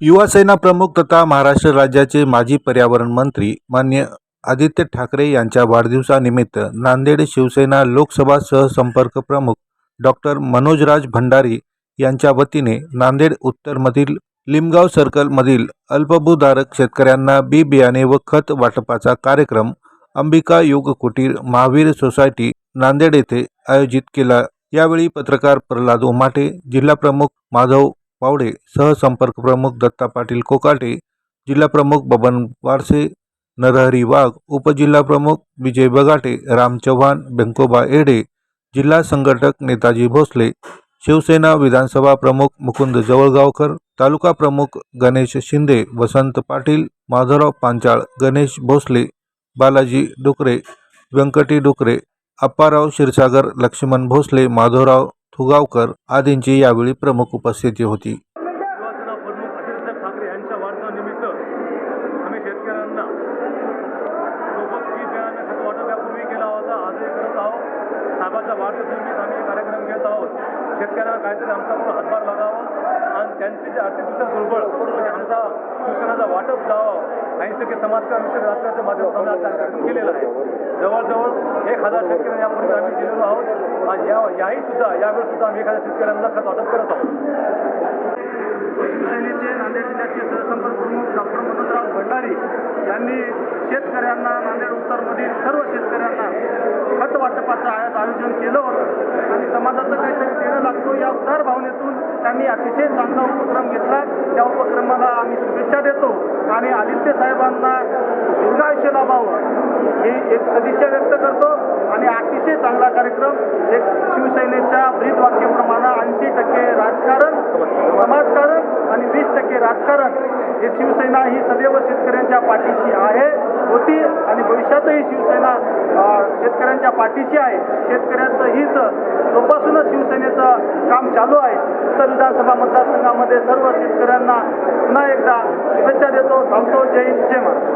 युवासेना प्रमुख तथा महाराष्ट्र राज्याचे माजी पर्यावरण मंत्री मान्य आदित्य ठाकरे यांच्या वाढदिवसानिमित्त नांदेड शिवसेना लोकसभा सहसंपर्क प्रमुख डॉक्टर मनोजराज भंडारी यांच्या वतीने नांदेड उत्तरमधील लिमगाव सर्कलमधील अल्पभूधारक शेतकऱ्यांना बी बियाणे व खत वाटपाचा कार्यक्रम अंबिका योग कुटीर महावीर सोसायटी नांदेड येथे आयोजित केला. यावेळी पत्रकार प्रल्हाद उमाटे जिल्हाप्रमुख माधव पावडे सहसंपर्क प्रमुख दत्ता पाटील कोकाटे जिल्हाप्रमुख बबन वारसे नरहरी वाघ उपजिल्हाप्रमुख विजय बगाटे राम चव्हाण बेंकोबा एडे जिल्हा संघटक नेताजी भोसले शिवसेना विधानसभा प्रमुख मुकुंद जवळगावकर तालुका प्रमुख गणेश शिंदे वसंत पाटील माधवराव पांचाळ गणेश भोसले बालाजी डुकरे व्यंकटी डुकरे अप्पाराव क्षीरसागर लक्ष्मण भोसले माधवराव फुगावकर आदींची यावेळी प्रमुख उपस्थिती होती. शिवसेना प्रमुख आदित्य ठाकरे यांच्या आम्ही शेतकऱ्यांना होता आजही करत आहोत. आम्ही कार्यक्रम घेत आहोत. शेतकऱ्यांना काहीतरी आमच्याकडून हातभार लागावा आणि त्यांची जी आर्थिकदृष्ट्या दुर्बळ म्हणजे आमचा शिक्षणाचा वाटप जावं. ऐंशी टक्के समाजकारण विषय राजकारणाच्या माध्यमातून आज कार्यक्रम केलेला आहे. जवळजवळ एक हजार शेतकऱ्यांना यापूर्वी आम्ही दिलेलो आहोत. आणि या याही सुद्धा यावेळी सुद्धा आम्ही एखाद्या शेतकऱ्यांना खत वाटप करत आहोत. शिवसेनेचे नांदेड जिल्ह्याचे सहसंपर्क प्रमुख डॉक्टर मनोजराव भंडारी यांनी शेतकऱ्यांना नांदेड उत्तरमधील सर्व शेतकऱ्यांना खत वाटपाचं आयोजन केलं होतं. आणि समाजाचं काहीतरी देणं लागतो या उदार त्यांनी अतिशय चांगला उपक्रम घेतला. त्या उपक्रमाला आम्ही शुभेच्छा देतो. आणि आदित्य साहेबांना दीर्घायुष्य लाभावं ही एक सदिच्छा व्यक्त करतो. आणि अतिशय चांगला कार्यक्रम एक शिवसेनेच्या ब्रीद वाक्याप्रमाणे ऐंशी टक्के राजकारण समाजकारण आणि वीस टक्के राजकारण हे शिवसेना ही सदैव शेतकऱ्यांच्या पाठीशी आहे होती आणि भविष्यातही शिवसेना शेतकऱ्यांच्या पाठीशी आहे. शेतकऱ्यांचं हित जोपासूनच काम चालू आहे. तर विधानसभा मतदारसंघामध्ये सर्व शेतकऱ्यांना पुन्हा एकदा शुभेच्छा देतो. थांबतो जय हिंद. जय महाराष्ट्र.